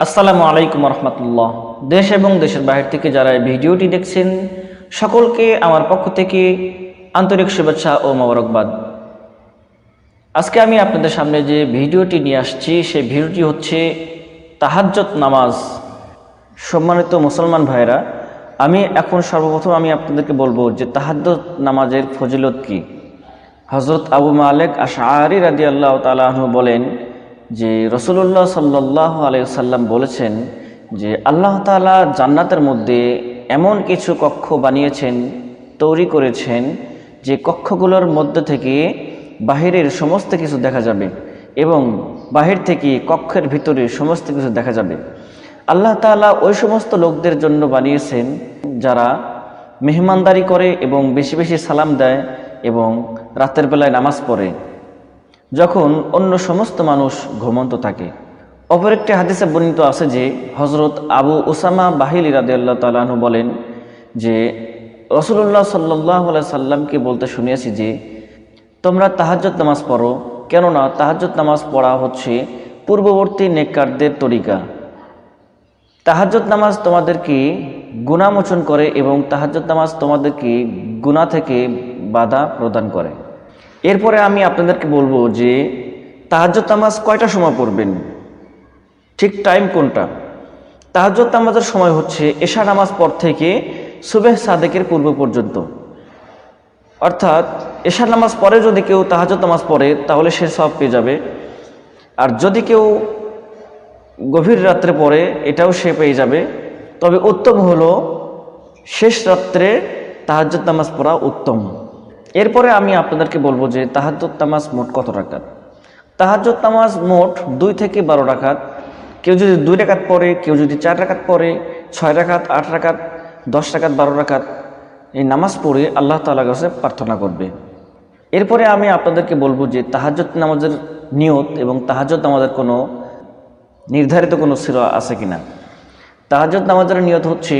আসসালামু আলাইকুম রহমতুল্লাহ। দেশ এবং দেশের বাইরে থেকে যারা এই ভিডিওটি দেখছেন, সকলকে আমার পক্ষ থেকে আন্তরিক শুভেচ্ছা ও মোবারকবাদ। আজকে আমি আপনাদের সামনে যে ভিডিওটি নিয়ে আসছি সেই ভিডিওটি হচ্ছে তাহাজ্জত নামাজ। সম্মানিত মুসলমান ভাইরা আমি এখন সর্বপ্রথম আমি আপনাদেরকে বলব যে তাহাজ্জত নামাজের ফজিলত কী। হজরত আবু মালেক আশারি রাদি আল্লাহ তালাহ বলেন যে রসুল্লাহ সাল্লাহ আলাইসাল্লাম বলেছেন যে আল্লাহ তালা জান্নাতের মধ্যে এমন কিছু কক্ষ বানিয়েছেন, তৈরি করেছেন যে কক্ষগুলোর মধ্যে থেকে বাহিরের সমস্ত কিছু দেখা যাবে এবং বাহির থেকে কক্ষের ভিতরে সমস্ত কিছু দেখা যাবে। আল্লাহ তালা ওই সমস্ত লোকদের জন্য বানিয়েছেন যারা মেহমানদারি করে এবং বেশি বেশি সালাম দেয় এবং রাতের বেলায় নামাজ পড়ে। যখন অন্য সমস্ত মানুষ ঘুমন্ত থাকে। অপর একটি হাদিসে বর্ণিত আছে যে হজরত আবু ওসামা বাহিল ইরাদে আল্লাহ তালাহু বলেন যে রসুল্লাহ সাল্লাহ সাল্লামকে বলতে শুনিয়েছি যে, তোমরা তাহাজ্জত নামাজ পড়ো, কেননা তাহাজ্জত নামাজ পড়া হচ্ছে পূর্ববর্তী নেককারদের তরিকা। তাহাজ্জত নামাজ তোমাদেরকে গুণামোচন করে এবং তাহাজ্জত নামাজ তোমাদেরকে গুণা থেকে বাধা প্রদান করে। এরপরে আমি আপনাদেরকে বলব যে তাহাজ্জত নামাজ কয়টা সময় পড়বেন? ঠিক টাইম কোনটা? তাহাজ্জত নামাজের সময় হচ্ছে এশা নামাজ পর থেকে সুবেহ সাদেকের পূর্ব পর্যন্ত। অর্থাৎ এশার নামাজ পরে যদি কেউ তাহাজত নামাজ পড়ে, তাহলে সে সব পেয়ে যাবে। আর যদি কেউ গভীর রাত্রে পড়ে, এটাও সে পেয়ে যাবে। তবে উত্তম হলো শেষ রাত্রে তাহাজ্জত নামাজ পড়া উত্তম। এরপরে আমি আপনাদেরকে বলব যে তাহাজ্জত নামাজ মোট কত রাকাত? তাহাজ্জত নামাজ মোট দুই থেকে বারো রাকাত। কেউ যদি দুই রাকাত পড়ে, কেউ যদি চার রাকাত পড়ে, ছয় রাখাত আট রাকাত, দশ রাকাত, বারো রাকাত, এই নামাজ পড়ে আল্লাহ তালা কাছে প্রার্থনা করবে। এরপরে আমি আপনাদেরকে বলব যে তাহাজ্জত নামাজের নিয়ত এবং তাহাজ্জত নামাজের কোনো নির্ধারিত কোনো সিরা আছে কিনা? তাহাজ্জত নামাজের নিয়ত হচ্ছে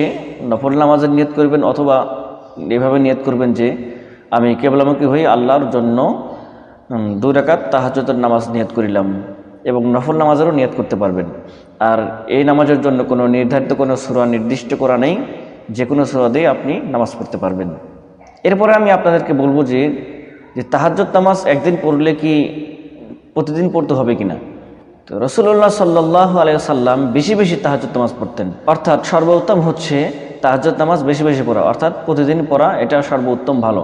নফল নামাজের নিয়ত করবেন অথবা এভাবে নিয়ত করবেন যে আমি কেবলামুখী হয়ে আল্লাহর জন্য উম, দুই রাকাত তাহাজ্জতের নামাজ নিয়ত করিলাম এবং নফল নামাজেরও নিয়ত করতে পারবেন। আর এই নামাজের জন্য কোনো নির্ধারিত কোনো সুরা নির্দিষ্ট করা নেই যে কোনো সুরা দিয়ে আপনি নামাজ পড়তে পারবেন। এরপরে আমি আপনাদেরকে বলব যে যে তাহাজ্জত নামাজ একদিন পড়লে কি প্রতিদিন পড়তে হবে কিনা? তো রসুল্লাহ সাল্লাহ আলাইসাল্লাম বেশি বেশি তাহাজত নামাজ পড়তেন। অর্থাৎ সর্বোত্তম হচ্ছে তাহাজত নামাজ বেশি বেশি পড়া। অর্থাৎ প্রতিদিন পড়া এটা সর্বোত্তম ভালো।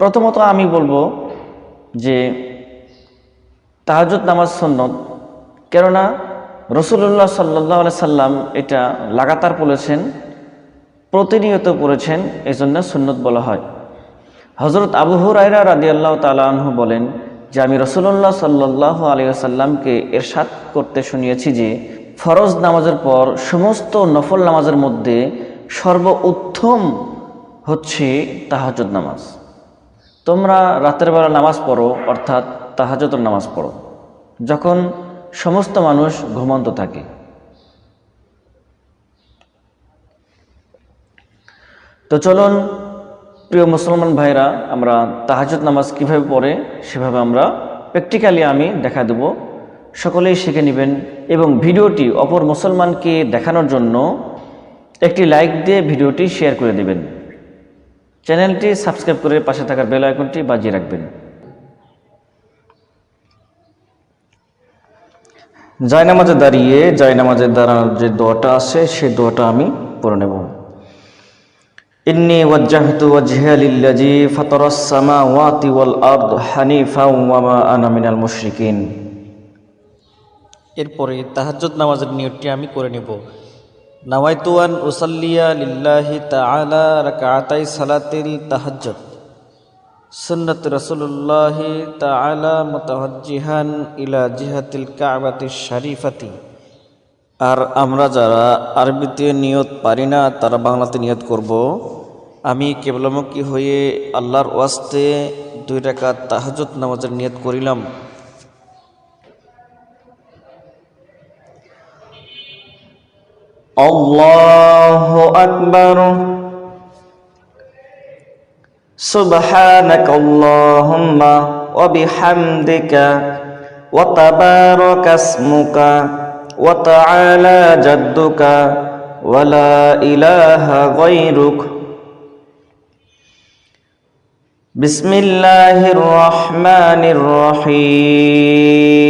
প্রথমত আমি বলব যে তাহাজত নামাজ সন্ন্যত কেননা রসুল্লাহ সাল্লাহ সাল্লাম এটা লাগাতার পড়েছেন, প্রতিনিয়ত পড়েছেন এই জন্য সুন্নত বলা হয়। হজরত আবু হুরাইরা রাদি আল্লাহ তালাহু বলেন যে আমি রসুল্লাহ সাল্লাহ আলিয়াসাল্লামকে এরশাদ করতে শুনিয়েছি যে ফরজ নামাজের পর সমস্ত নফল নামাজের মধ্যে সর্ব উত্তম হচ্ছে তাহাজত নামাজ। তোমরা রাতের বেলা নামাজ পড়ো, অর্থাৎ তাহাজতের নামাজ পড়ো। যখন সমস্ত মানুষ ঘুমন্ত থাকে। তো চলুন, প্রিয় মুসলমান ভাইরা, আমরা তাহাজত নামাজ কীভাবে পড়ে, সেভাবে আমরা প্র্যাকটিক্যালি আমি দেখা দেব। সকলেই শিখে নেবেন এবং ভিডিওটি অপর মুসলমানকে দেখানোর জন্য একটি লাইক দিয়ে ভিডিওটি শেয়ার করে দেবেন। চ্যানেলটি সাবস্ক্রাইব করে পাশে থাকার বেল আইকনটি বাজিয়ে রাখবেন। জয়নামাজে দাঁড়িয়ে জয়নামাজে দাঁড়ানোর যে দোয়াটা আছে সেই দোয়াটা আমি পড়ে নেব। ইন্নি ওয়াজ্জাহতু ওয়াল হানিফা মুশরিকিন। এরপরে তাহাজ নামাজের নিয়তটি আমি করে নেব। নাওয়াইতুয়ান উসাল্লিয়া লিল্লাহি তাআলা রাকাতাই সালাতিল তাহাজ্জুদ। সুন্নাত রাসূলুল্লাহি তাআলা মুতাওয়াজ্জিহান ইলা জিহাতিল কাবাতি শরীফাতি। আর আমরা যারা আরবিতে নিয়ত পারি না, তারা বাংলাতে নিয়ত করব। আমি কেবলমুখী হয়ে আল্লাহর ওয়াস্তে দুই রাকাত তাহাজ্জুদ নামাজের নিয়ত করিলাম। الله أكبر. سبحانك اللهم وبحمدك وتبارك اسمك وتعالى جدك ولا إله غيرك. بسم الله الرحمن الرحيم.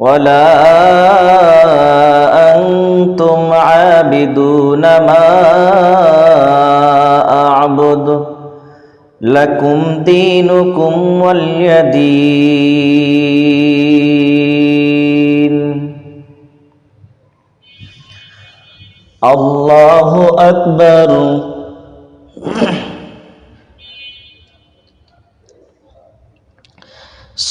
ولا أنتم عابدون ما أعبد لكم دينكم ولي دين الله أكبر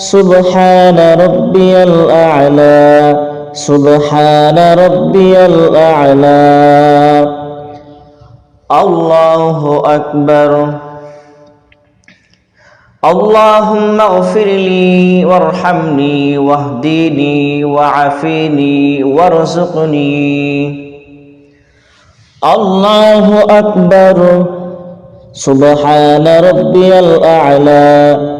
سبحان ربي الأعلى سبحان ربي الأعلى. الله أكبر. اللهم اغفر لي وارحمني واهديني وعافيني وارزقني. الله أكبر. سبحان ربي الأعلى.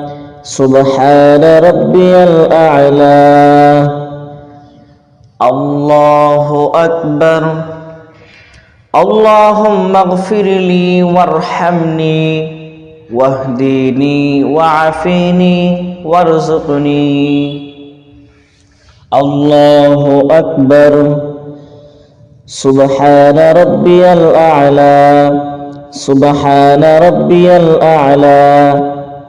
سبحان ربي الأعلى. الله أكبر. اللهم اغفر لي وارحمني واهدني وعافني وارزقني. الله أكبر. سبحان ربي الأعلى. سبحان ربي الأعلى.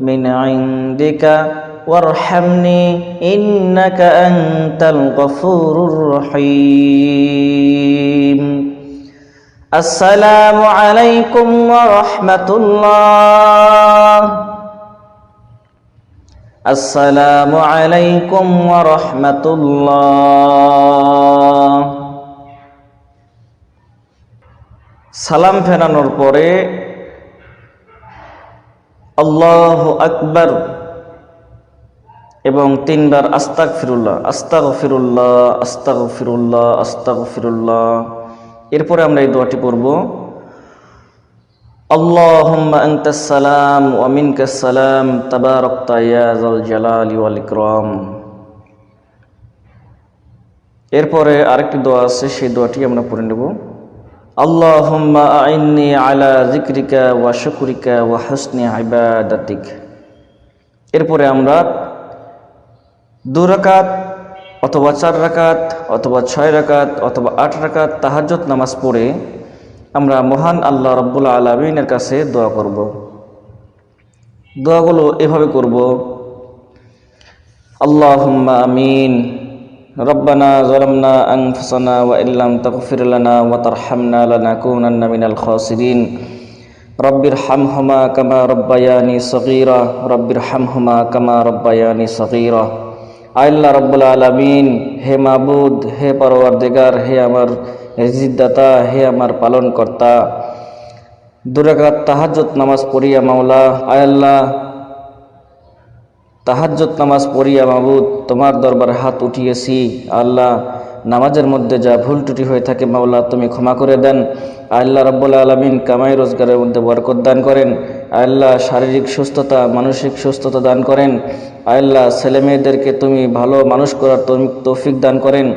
من عندك وارحمني إنك أنت الغفور الرحيم السلام عليكم ورحمة الله السلام عليكم ورحمة الله সালাম ফেরানোর পরে আল্লাহ আকবর। এবং তিনবার আস্তাক ফিরুল্লাহ আস্তাক ফিরুল্লাহ আস্তাক ফিরুল্লাহ আস্তাক ফিরুল্লাহ এরপরে আমরা এই দোয়াটি পড়ব। আল্লাহুম্মা আনতাস এরপরে আরেকটি দোয়া আছে, সেই দোয়াটি আমরা পড়ে নেব। আলা যিকরিকা ওয়া শুকরিকা ওয়া হুসনি ইবাদাতিক। এরপরে আমরা দু রাকাত অথবা চার রাকাত অথবা ছয় রাকাত অথবা আট রাকাত তাহাজ্জত নামাজ পড়ে আমরা মহান আল্লাহ রব্বুল আলমিনের কাছে দোয়া করব। দোয়াগুলো এভাবে করব, আল্লাহুম্মা আমিন। ربنا ظلمنا أنفسنا وإن لم تغفر لنا وترحمنا لنكونن من الخاسرين رب ارحمهما كما ربياني صغيرا رب ارحمهما كما ربياني صغيرا আল্লাহ রব্বুল আলমিন হে মাবুদ হে পরওয়ারদিগার হে আমার রিজিদাতা হে আমার পালন কর্তা দুরাকাত তাহাজ্জত নামাজ পড়িয়া মাওলা আয়াল্লাহ তাহাজ্জত নামাজ পড়িয়া মাবুদ, তোমার দরবার হাত উঠিয়েছি। আল্লাহ, নামাজের মধ্যে যা ভুল ত্রুটি হয়ে থাকে মাওলা, তুমি ক্ষমা করে দেন। আল্লাহ রব্বুল আলমিন কামাই রোজগারের মধ্যে বরকত দান করেন। আল্লাহ শারীরিক সুস্থতা, মানসিক সুস্থতা দান করেন। আল্লাহ ছেলে মেয়েদেরকে তুমি ভালো মানুষ করার তৌফিক দান করেন।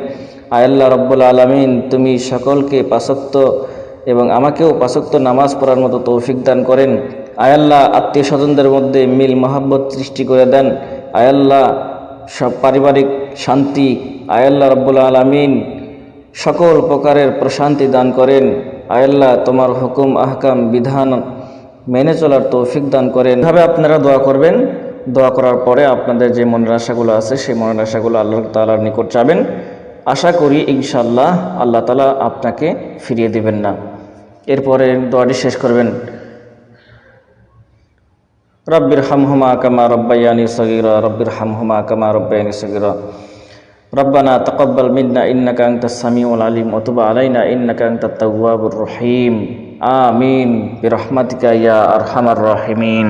আল্লাহ রব্বুল আলমিন তুমি সকলকে পাশক্ত এবং আমাকেও পাশক্ত নামাজ পড়ার মতো তৌফিক দান করেন। আয়াল্লাহ আত্মীয় স্বজনদের মধ্যে মিল, মহাব্বত সৃষ্টি করে দেন। আয়াল্লাহ সব পারিবারিক শান্তি আয়াল্লাহ রব্বুল আলমিন সকল প্রকারের প্রশান্তি দান করেন। আয়াল্লাহ তোমার হুকুম, আহকাম, বিধান মেনে চলার তৌফিক দান করেন। এভাবে আপনারা দোয়া করবেন? দোয়া করার পরে আপনাদের যে মনের আশাগুলো আছে, সেই মনের আশাগুলো আল্লাহ তালার নিকট যাবেন আশা করি ইনশাল্লাহ আল্লাহ তালা আপনাকে ফিরিয়ে দিবেন না। এরপরে দোয়াটি শেষ করবেন। রব্বির হামহুমা কামা রব্বাইয়ানি সগীরা রব্বির হামহুমা কামা রব্বাইয়ানি সগীরা ربنا تقبل منا إنك أنت السميع العليم وتب علينا إنك أنت التواب الرحيم আমিন বিরহমাতিকা ইয়া আরহামার রাহিমিন